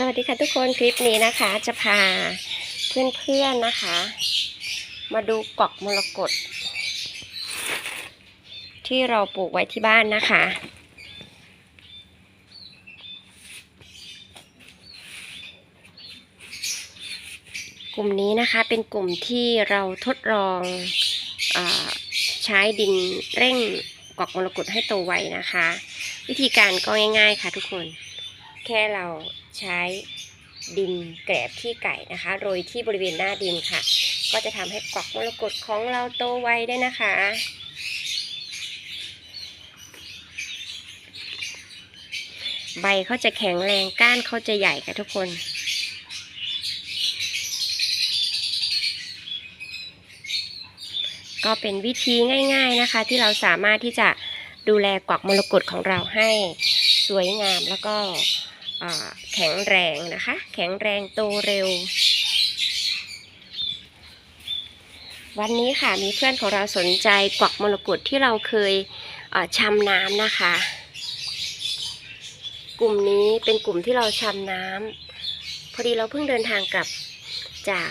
สวัสดีค่ะทุกคนคลิปนี้นะคะจะพาเพื่อนๆนะคะ มาดูกอกมรกตที่เราปลูกไว้ที่บ้านนะคะ กลุ่มนี้นะคะเป็นกลุ่มที่เราทดลองอใช้ดินเร่งกอกมรกตให้โตไวนะคะ วิธีการก็ง่ายๆค่ะทุกคน แค่เรา ใช้ดินแกลบขี้ไก่นะคะโรยที่บริเวณหน้าดินค่ะ ก็จะทำให้กอกมรกตของเราโตไวได้นะคะ ใบเขาจะแข็งแรงก้านเขาจะใหญ่ค่ะทุกคนก็เป็นวิธีง่ายๆนะคะ ที่เราสามารถที่จะดูแลกวักมรกตของเราให้สวยงามแล้วก็ แข็งแรงนะคะ แข็งแรงโตเร็ว วันนี้ค่ะมีเพื่อนของเราสนใจกวักมรกตที่เราเคยเอ่อชำน้ำนะคะ กลุ่มนี้เป็นกลุ่มที่เราชำน้ำพอดีเราเพิ่งเดินทางกลับจาก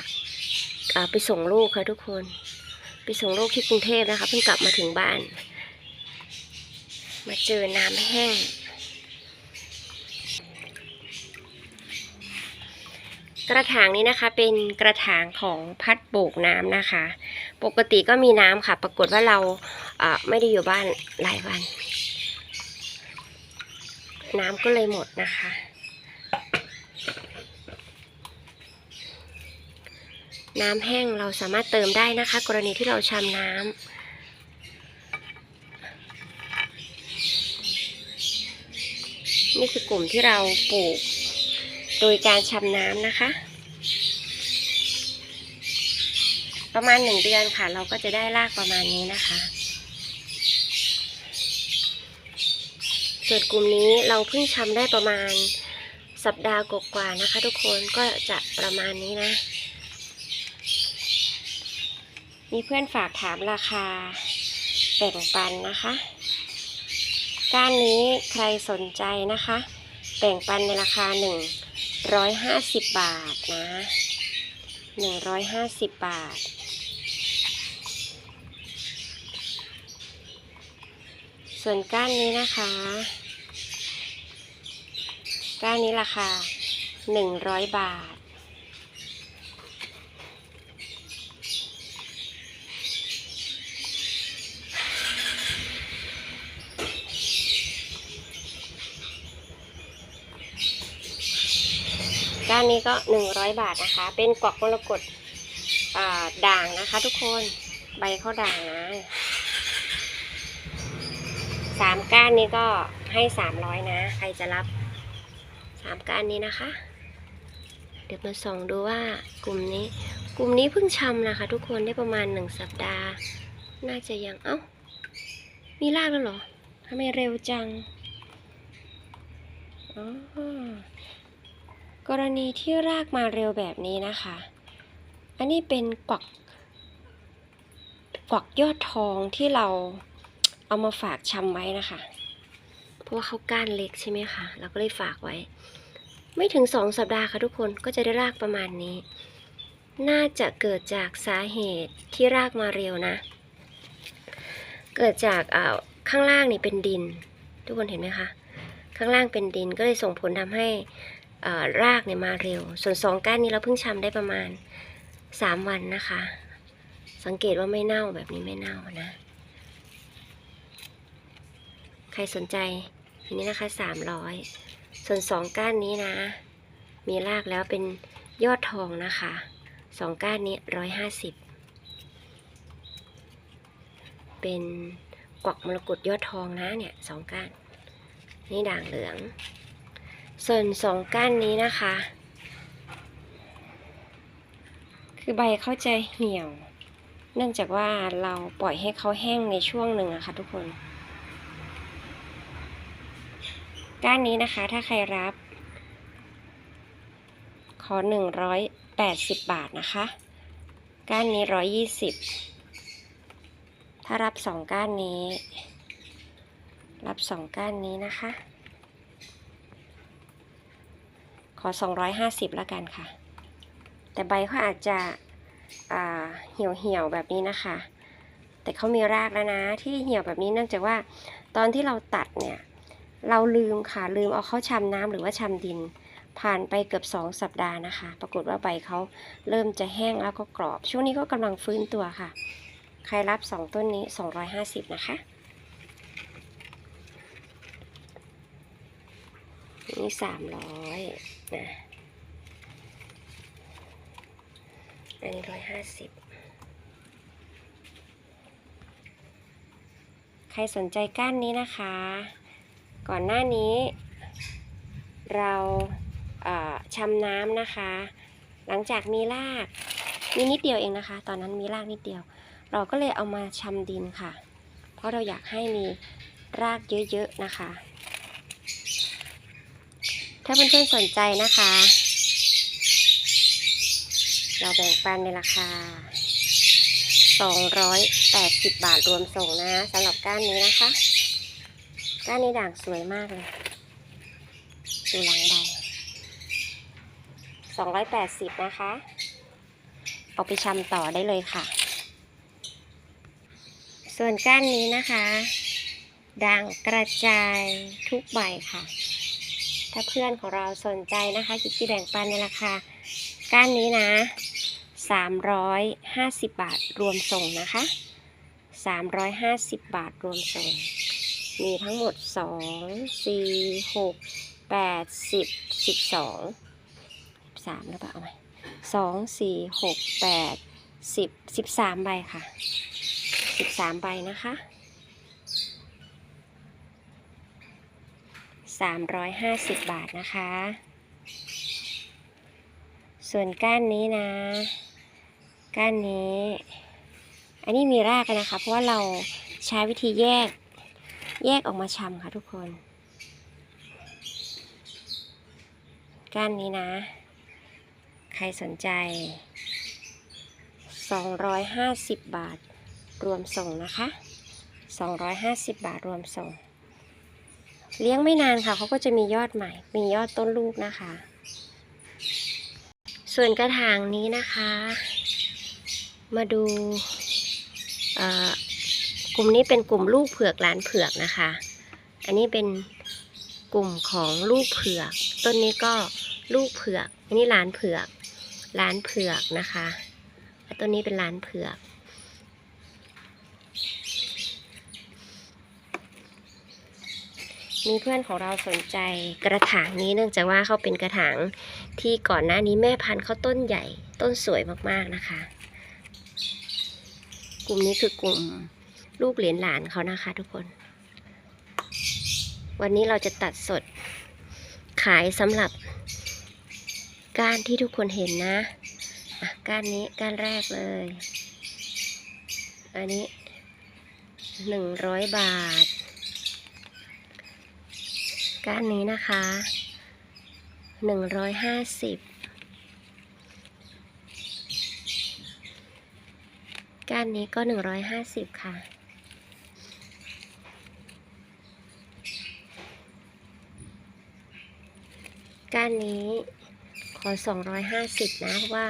ไปส่งลูกค่ะทุกคน ไปส่งลูกที่กรุงเทพนะคะ เพิ่งกลับมาถึงบ้าน มาเจอน้ำแห้ง กระถางนี้นะคะเป็นกระถางของพัดโบกน้ำนะคะ ปกติก็มีน้ำค่ะ ปรากฏว่าเราเไม่ได้อยู่บ้านหลายวัน น้ำก็เลยหมดนะคะ น้ำแห้งเราสามารถเติมได้นะคะ กรณีที่เราชำน้ำนี่คือกลุ่มที่เราปลูก โดยการชำน้ำนะคะ ประมาณหนึ่งเดือนค่ะ เราก็จะได้รากประมาณนี้นะคะ ส่วนกลุ่มนี้เราเพิ่งชำได้ประมาณสัปดาห์กว่าๆนะคะ ทุกคนก็จะประมาณนี้นะ มีเพื่อนฝากถามราคาแบ่งปันนะคะก้านนี้ใครสนใจนะคะ แบ่งปันในราคา 150 บาทนะ 150 บาท ส่วนก้านนี้นะคะ ก้านนี้ราคา 100 บาท ด้านนี้ก็ 100 บาทนะคะ เป็นกวักมรกตด่างนะคะ ทุกคนใบเขาด่างนะสามก้านนี้ก็ให้300นะ ใครจะรับสามก้านนี้นะคะ เดี๋ยวมาส่องดูว่ากลุ่มนี้ กลุ่มนี้เพิ่งชำนะคะ ทุกคนได้ประมาณ1สัปดาห์ น่าจะยังเอ้า มีรากแล้วเหรอทำไมเร็วจังอ๋อ กรณีที่รากมาเร็วแบบนี้นะคะ อันนี้เป็นกวักกวักยอดทองที่เราเอามาฝากชำไว้นะคะ เพราะว่าเขาก้านเล็กใช่ไหมคะเราก็เลยฝากไว้ ไม่ถึงสองสัปดาห์ค่ะทุกคนก็จะได้รากประมาณนี้ น่าจะเกิดจากสาเหตุที่รากมาเร็วนะ เกิดจากอ่าข้างล่างนี่เป็นดิน ทุกคนเห็นไหมคะข้างล่างเป็นดินก็เลยส่งผลทำให้ รากเนี่ยมาเร็ว ส่วนสองก้านนี้เราเพิ่งชำได้ประมาณสามวันนะคะ สังเกตว่าไม่เน่าแบบนี้ไม่เน่านะ ใครสนใจทีนี้นะคะสามร้อยส่วนสองก้านนี้นะ มีรากแล้วเป็นยอดทองนะคะสองก้านนี้ร้อยห้าสิบเป็นกวักมรกตยอดทองนะเนี่ยสองก้าน นี่ด่างเหลือง ส่วนสองก้านนี้นะคะ คือใบเขาจะเหี่ยว เนื่องจากว่าเราปล่อยให้เขาแห้งในช่วงหนึ่งอะค่ะทุกคน ก้านนี้นะคะถ้าใครรับ ขอหนึ่งร้อยแปดสิบบาทนะคะ ก้านนี้ร้อยยี่สิบถ้ารับสองก้านนี้ รับสองก้านนี้นะคะ ข ออ250แล้วกันค่ะ แต่ใบเขาอาจจะเหี่ยวเหี่ยวๆแบบนี้นะคะ แต่เขามีรากแล้วนะ ที่เหี่ยวแบบนี้เนื่องจากว่าตอนที่เราตัดเนี่ย เราลืมค่ะ ลืมเอาเข้าชำน้ำหรือว่าชำดิน ผ่านไปเกือบ 2 สัปดาห์นะคะ ปรากฏว่าใบเขาเริ่มจะแห้งแล้วก็กรอบ ช่วงนี้ก็กำลังฟื้นตัวค่ะ ใครรับ 2 ต้นนี้ 250 นะคะนี่สามร้อย นะอันนี้ร้อยห้าสิบใครสนใจก้านนี้นะคะ ก่อนหน้านี้ เราเอ่อชำน้ำนะคะ หลังจากมีรากมีนิดเดียวเองนะคะ ตอนนั้นมีรากนิดเดียว เราก็เลยเอามาชำดินค่ะ เพราะเราอยากให้มีรากเยอะๆนะคะ ถ้าเพื่อนๆสนใจนะคะ เราแบ่งปันในราคา 280 บาทรวมส่งนะสำหรับก้านนี้นะคะ ก้านนี้ด่างสวยมากเลยดูหลังใบ280 นะคะ เอาไปชำต่อได้เลยค่ะ ส่วนก้านนี้นะคะด่างกระจายทุกใบค่ะ ถ้าเพื่อนของเราสนใจนะคะกิจที่แบ่งปันในราคาก้านนี้นะ 350 บาทรวมส่งนะคะ 350 บาทรวมส่ง มีทั้งหมด 2 4 6 8 10 12 13หรือเปล่าเอาไหม2 4 6 8 10 13ใบค่ะ13ใบนะคะ 350 บาทนะคะ ส่วนก้านนี้นะ ก้านนี้ อันนี้มีรากนะคะ เพราะว่าเราใช้วิธีแยก แยกออกมาชำค่ะทุกคน ก้านนี้นะ ใครสนใจ 250 บาทรวมส่งนะคะ 250 บาทรวมส่ง เลี้ยงไม่นานค่ะเขาก็จะมียอดใหม่ มียอดต้นลูกนะคะ ส่วนกระถางนี้นะคะ มาดูกลุ่มนี้เป็นกลุ่มลูกเผือกหลานเผือกนะคะ อันนี้เป็นกลุ่มของลูกเผือก ต้นนี้ก็ลูกเผือก อันนี้หลานเผือกหลานเผือกนะคะ ต้นนี้เป็นหลานเผือก มีเพื่อนของเราสนใจกระถางนี้เนื่องจากว่าเขาเป็นกระถางที่ก่อนหน้านี้แม่พันธุ์เขาต้นใหญ่ต้นสวยมากๆนะคะ กลุ่มนี้คือกลุ่มลูกเหรียญหลานเขานะคะทุกคน วันนี้เราจะตัดสดขายสำหรับก้านที่ทุกคนเห็นนะะก้านนี้ก้านแรกเลย อันนี้หนึ่งร้อยบาท ก้านนี้นะคะหนึ่งร้อยห้าสิบก้านนี้ก็หนึ่งร้อยห้าสิบค่ะก้านนี้ขอสองร้อยห้าสิบนะเพราะว่า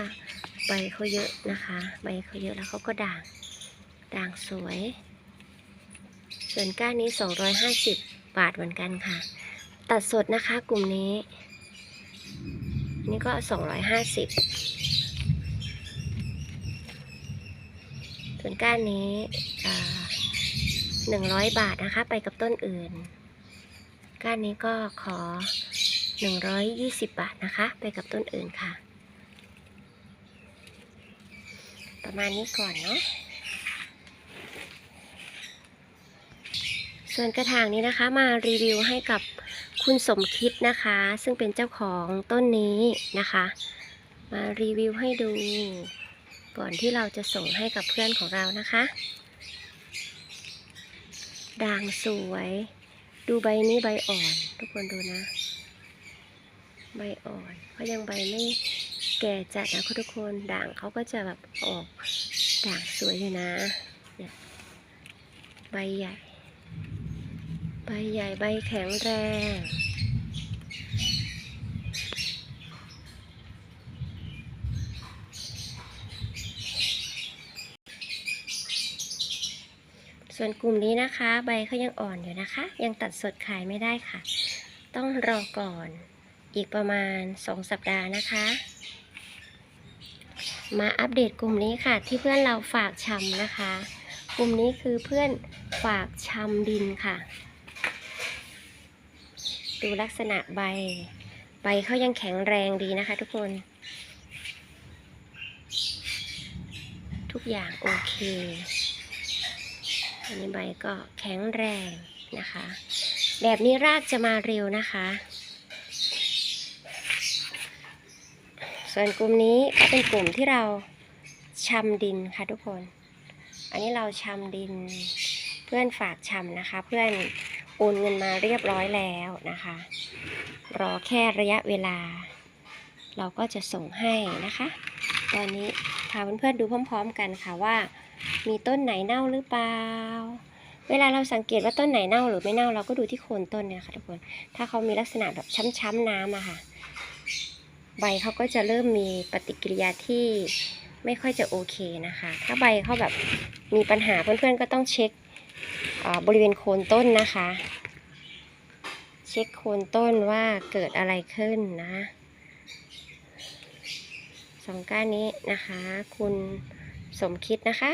ใบเขาเยอะนะคะ ใบเขาเยอะแล้วเขาก็ด่าง ด่างสวย ส่วนก้านนี้สองร้อยห้าสิบบาทเหมือนกันค่ะ ตัดสดนะคะกลุ่มนี้ นี่ก็ 250 ส่วนก้านนี้อ่า100บาทนะคะ ไปกับต้นอื่น ก้านนี้ก็ขอ 120 บาทนะคะ ไปกับต้นอื่นค่ะ ประมาณนี้ก่อนเนาะส่วนกระถางนี้นะคะมารีวิวให้กับ คุณสมคิดนะคะ ซึ่งเป็นเจ้าของต้นนี้นะคะ มารีวิวให้ดู ก่อนที่เราจะส่งให้กับเพื่อนของเรานะคะด่างสวย ดูใบนี้ใบอ่อน ทุกคนดูนะ ใบอ่อนเพราะยังใบไม่แก่จัดนะคุณทุกคนด่างเขาก็จะแบบออกด่างสวยอยู่นะ ใบใหญ่ ใบใหญ่ใบแข็งแรง ส่วนกลุ่มนี้นะคะ ใบเขายังอ่อนอยู่นะคะ ยังตัดสดขายไม่ได้ค่ะ ต้องรอก่อนอีกประมาณ 2 สัปดาห์นะคะ มาอัปเดตกลุ่มนี้ค่ะ ที่เพื่อนเราฝากชำนะคะ กลุ่มนี้คือเพื่อนฝากชำดินค่ะ ดูลักษณะใบ ใบเขายังแข็งแรงดีนะคะ ทุกคน ทุกอย่างโอเค อันนี้ใบก็แข็งแรงนะคะ แบบนี้รากจะมาเร็วนะคะ ส่วนกลุ่มนี้ก็เป็นกลุ่มที่เราชำดินค่ะทุกคน อันนี้เราชำดิน เพื่อนฝากชำนะคะ เพื่อน โอนเงินมาเรียบร้อยแล้วนะคะ รอแค่ระยะเวลา เราก็จะส่งให้นะคะ ตอนนี้พาเพื่อนๆดูพร้อม ๆ กันค่ะว่า มีต้นไหนเน่าหรือเปล่า เวลาเราสังเกตว่าต้นไหนเน่าหรือไม่เน่าเราก็ดูที่โคนต้นเนี่ยค่ะทุกคน ถ้าเขามีลักษณะแบบช้ำๆน้ำอะค่ะ ใบเขาก็จะเริ่มมีปฏิกิริยาที่ไม่ค่อยจะโอเคนะคะ ถ้าใบเขาแบบมีปัญหาเพื่อนๆก็ต้องเช็ค บริเวณโคนต้นนะคะ เช็คโคนต้นว่าเกิดอะไรขึ้นนะสองก้านนี้นะคะ คุณสมคิดนะคะ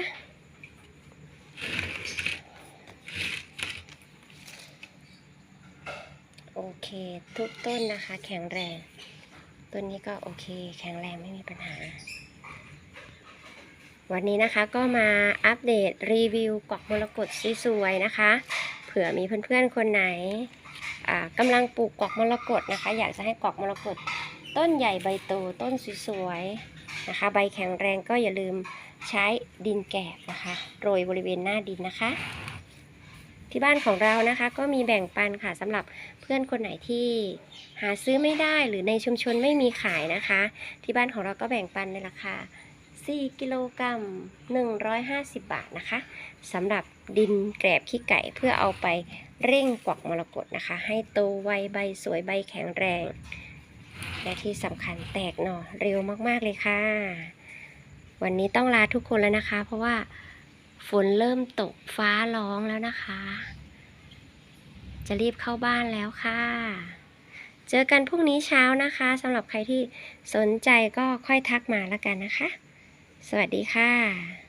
โอเค ทุกต้นนะคะ แข็งแรง ต้นนี้ก็โอเค แข็งแรงไม่มีปัญหา วันนี้นะคะก็มาอัปเดตรีวิวกวักมรกตสวยๆนะคะ เผื่อมีเพื่อนๆคนไหนกำลังปลูกกวักมรกตนะคะ อยากจะให้กวักมรกตต้นใหญ่ใบโตต้นสวยๆนะคะ ใบแข็งแรงก็อย่าลืมใช้ดินแกบนะคะโรยบริเวณหน้าดินนะคะ ที่บ้านของเรานะคะก็มีแบ่งปันค่ะสำหรับเพื่อนคนไหนที่หาซื้อไม่ได้หรือในชุมชนไม่มีขายนะคะ ที่บ้านของเราก็แบ่งปันในราคา 4 กิโลกรัม 150 บาทนะคะสำหรับดินแกรบขี้ไก่เพื่อเอาไปเร่งกวักมรกตนะคะ ให้โตไวใบสวยใบแข็งแรง และที่สำคัญแตกหน่อเร็วมากๆเลยค่ะ วันนี้ต้องลาทุกคนแล้วนะคะ เพราะว่าฝนเริ่มตกฟ้าร้องแล้วนะคะ จะรีบเข้าบ้านแล้วค่ะเจอกันพรุ่งนี้เช้านะคะสำหรับใครที่สนใจก็ค่อยทักมาแล้วกันนะคะ สวัสดีค่ะ